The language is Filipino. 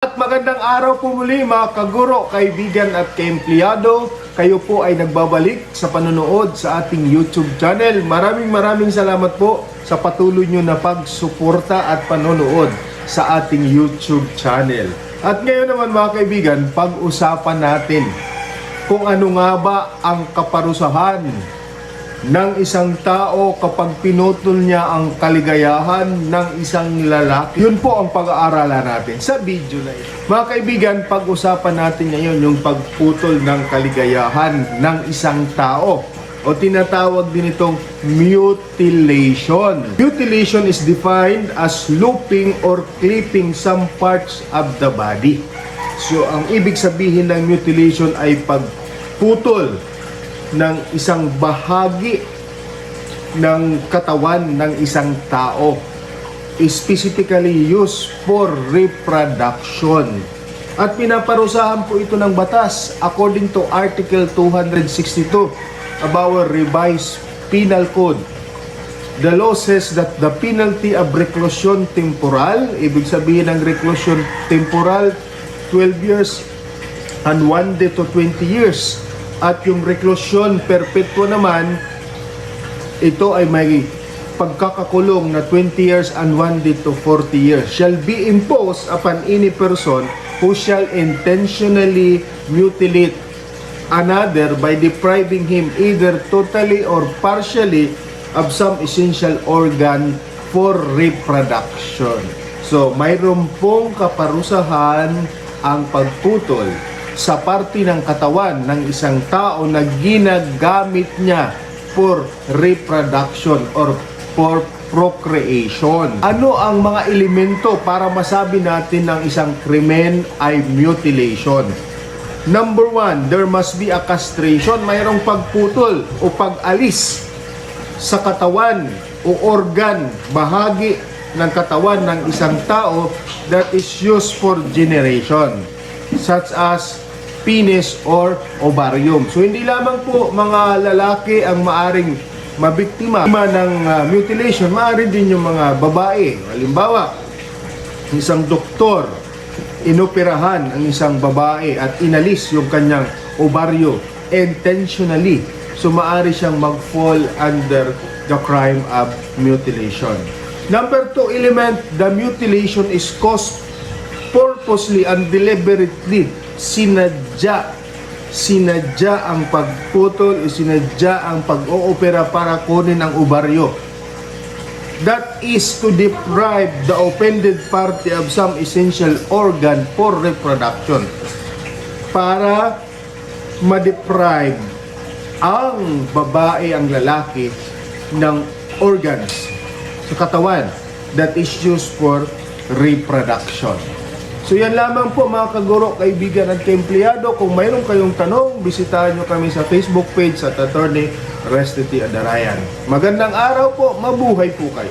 At magandang araw po muli mga kaguro, kaibigan at kaempleyado. Kayo po ay nagbabalik sa panonood sa ating YouTube channel. Maraming maraming salamat po sa patuloy nyo na pagsuporta at panonood sa ating YouTube channel. At ngayon naman mga kaibigan, pag-usapan natin kung ano nga ba ang kaparusahan ng isang tao kapag pinutol niya ang kaligayahan ng isang lalaki. Yun po ang pag-aaralan natin sa video na ito. Mga kaibigan, pag-usapan natin ngayon yung pagputol ng kaligayahan ng isang tao o tinatawag din itong mutilation. Mutilation is defined as looping or clipping some parts of the body. So, ang ibig sabihin ng mutilation ay pagputol ng isang bahagi ng katawan ng isang tao specifically used for reproduction. At pinaparusahan po ito ng batas according to Article 262 of our revised penal code. The law says that the penalty of reclusion temporal, ibig sabihin ng reclusion temporal, 12 years and 1 day to 20 years. At yung reclusion perpetuo naman, ito ay may pagkakakulong na 20 years and 1 day to 40 years shall be imposed upon any person who shall intentionally mutilate another by depriving him either totally or partially of some essential organ for reproduction. So, mayroon pong kaparusahan ang pagputol sa parte ng katawan ng isang tao na ginagamit niya for reproduction or for procreation. Ano ang mga elemento para masabi natin ng isang krimen ay mutilation? Number one, there must be a castration. Mayroong pagputol o pag-alis sa katawan o organ, bahagi ng katawan ng isang tao that is used for generation such as penis or ovarium. So hindi lamang po mga lalaki ang maaring mabiktima ng uh, mutilation, maaari din yung mga babae. Halimbawa, isang doktor inoperahan ang isang babae at inalis yung kanyang ovaryo intentionally. So maaari siyang mag-fall under the crime of mutilation. Number two element, the mutilation is caused purposely and deliberately sinadya. Sinadya ang pagputol o sinadya ang pag-oopera para kunin ang ovaryo that is to deprive the offended party of some essential organ for reproduction. Para ma-deprive ang babae, ang lalaki ng organs sa katawan that is used for reproduction. So yan lamang po mga kaguro, kaibigan at kaempleyado. Kung mayroon kayong tanong, bisitahan nyo kami sa Facebook page at Attorney Restity Adarayan. Magandang araw po, mabuhay po kayo.